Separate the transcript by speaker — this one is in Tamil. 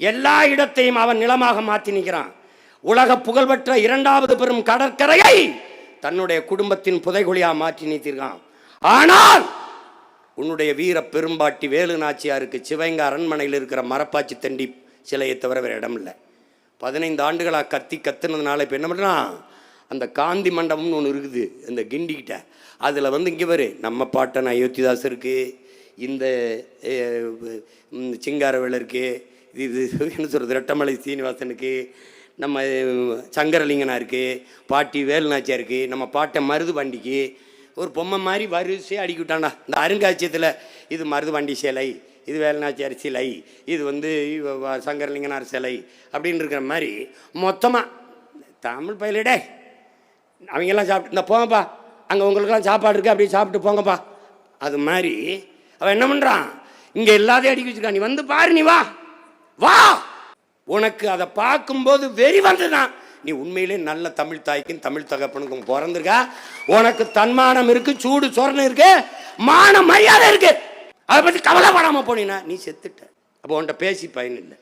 Speaker 1: எல்லா இடத்தையும் அவன் நிலமாக மாற்றி நிற்கிறான். உலக புகழ்பெற்ற இரண்டாவது பெரும் கடற்கரையை தன்னுடைய குடும்பத்தின் புதைகுழியா மாற்றி நிறுத்திருக்கான் ஆனால் உன்னுடைய வீர பெரும்பாட்டி வேலு நாச்சியாருக்கு சிவங்க அரண்மனையில் இருக்கிற மரப்பாச்சி தண்டி சிலையை தவிர வேறு இடம் இல்லை. பதினைந்து ஆண்டுகளாக கத்தி கத்துனதுனால இப்போ என்ன பண்ணுறான் அந்த காந்தி மண்டபம்னு ஒன்று இருக்குது இந்த கிண்டிக்கிட்ட அதில் வந்து இங்கே வரு நம்ம பாட்டன் அயோத்திதாஸ் இருக்குது இந்த சிங்காரவேல் இருக்குது இது என்ன சொல்கிறது ரெட்டமலை சீனிவாசனுக்கு நம்ம சங்கரலிங்கனாருக்கு சங்கரலிங்கனா இருக்குது பாட்டி வேலுநாச்சியாருக்கு நம்ம பாட்டை மருது வண்டிக்கு ஒரு பொம்மை மாதிரி வரிசையாக அடிக்கி விட்டான்டா இந்த அருங்காட்சியத்தில் இது மருது வண்டி சிலை இது வேலுநாச்சியார் சிலை இது வந்து சங்கரலிங்கனார் சிலை அப்படின்னு இருக்கிற மாதிரி மொத்தமாக தமிழ் பயிலடே அவங்கெல்லாம் சாப்பிட்டு இந்த போங்கப்பா அங்கே உங்களுக்கெல்லாம் சாப்பாடு இருக்குது அப்படி சாப்பிட்டு போங்கப்பா. அது மாதிரி அவன் என்ன பண்ணுறான் இங்கே எல்லாத்தையும் அடிக்க வச்சுருக்கான். நீ வந்து பாரு நீ வா. வா! உனக்கு அதை பார்க்கும்போது வெறி வந்துதான் நீ உண்மையிலே நல்ல தமிழ் தாய்க்கும் தமிழ் தகப்பனுக்கும் பிறந்திருக்கா? உனக்கு தன்மானம் இருக்கு சூடு சொரணம் இருக்கு மான மரியாதை இருக்கு. அதை பற்றி கவலைப்படாம போனீங்கன்னா நீ செத்துட்ட. அப்போ உன்கிட்ட பேசி பயன் இல்லை.